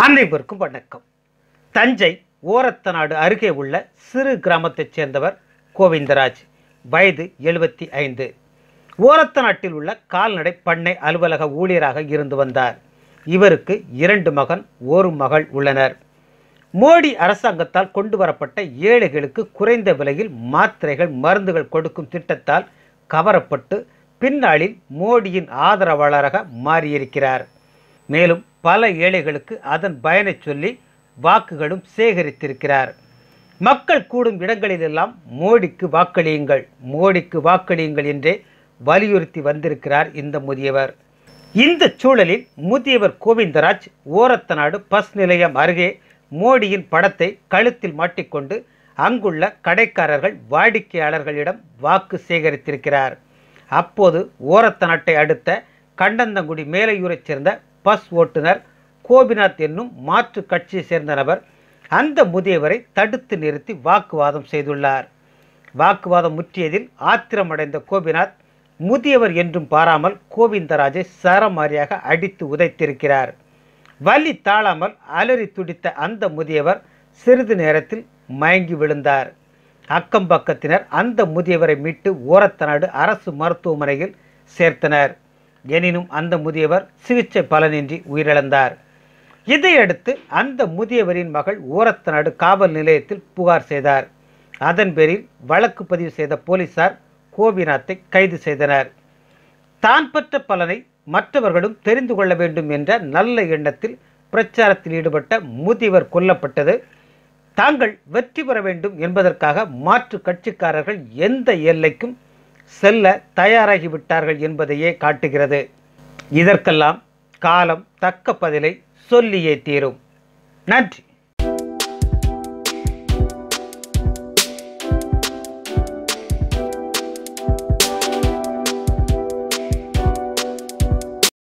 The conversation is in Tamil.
அனைவருக்கும் வணக்கம். தஞ்சை ஓரத்தநாடு அருகே உள்ள சிறு கிராமத்தைச் சேர்ந்தவர் கோவிந்தராஜ். வயது எழுபத்தி ஐந்து. ஓரத்தநாட்டில் உள்ள கால்நடை பண்ணை அலுவலக ஊழியராக இருந்து வந்தார். இவருக்கு இரண்டு மகன் ஒரு மகள் உள்ளனர். மோடி அரசாங்கத்தால் கொண்டு வரப்பட்ட ஏழைகளுக்கு குறைந்த விலையில் மாத்திரைகள் மருந்துகள் கொடுக்கும் திட்டத்தால் கவரப்பட்டு பின்னாளில் மோடியின் ஆதரவாளராக மாறியிருக்கிறார். மேலும் பல ஏழைகளுக்கு அதன் பயனைச் சொல்லி வாக்குகளும் சேகரித்திருக்கிறார். மக்கள் கூடும் இடங்களிலெல்லாம் மோடிக்கு வாக்களியுங்கள் மோடிக்கு வாக்களியுங்கள் என்றே வலியுறுத்தி வந்திருக்கிறார் இந்த முதியவர். இந்த சூழலில் முதியவர் கோவிந்தராஜ் ஓரத்தநாடு பஸ் நிலையம் அருகே மோடியின் படத்தை கழுத்தில் மாட்டிக்கொண்டு அங்குள்ள கடைக்காரர்கள் வாடிக்கையாளர்களிடம் வாக்கு சேகரித்திருக்கிறார். அப்போது ஓரத்தநாட்டை அடுத்த கண்டந்தங்குடி மேலையூரைச் சேர்ந்த பஸ் ஓட்டுநர் கோபிநாத் என்னும் மாற்று கட்சியை சேர்ந்த நபர் அந்த முதியவரை தடுத்து நிறுத்தி வாக்குவாதம் செய்துள்ளார். வாக்குவாதம் முற்றியதில் ஆத்திரமடைந்த கோபிநாத் முதியவர் என்றும் பாராமல் கோவிந்தராஜை சரமாரியாக அடித்து உதைத்திருக்கிறார். வலி தாழாமல் அலறி துடித்த அந்த முதியவர் சிறிது நேரத்தில் மயங்கி விழுந்தார். அக்கம் பக்கத்தினர் அந்த முதியவரை மீட்டு ஓரத்தநாடு அரசு மருத்துவமனையில் சேர்த்தனர். எனினும் அந்த முதியவர் சிகிச்சை பலனின்றி உயிரிழந்தார். இதையடுத்து அந்த முதியவரின் மகள் ஓரத்தநாடு காவல் நிலையத்தில் புகார் செய்தார். அதன் பேரில் வழக்கு பதிவு செய்த போலீசார் கோபிநாத்தை கைது செய்தனர். தான் பெற்ற பலனை மற்றவர்களும் தெரிந்து கொள்ள வேண்டும் என்ற நல்ல எண்ணத்தில் பிரச்சாரத்தில் ஈடுபட்ட முதியவர் கொல்லப்பட்டது. தாங்கள் வெற்றி பெற வேண்டும் என்பதற்காக மாற்று கட்சிக்காரர்கள் எந்த எல்லைக்கும் செல்ல தயாராகிவிட்டார்கள் என்பதையே காட்டுகிறது. இதற்கெல்லாம் காலம் தக்க பதிலை சொல்லியே தீரும். நன்றி.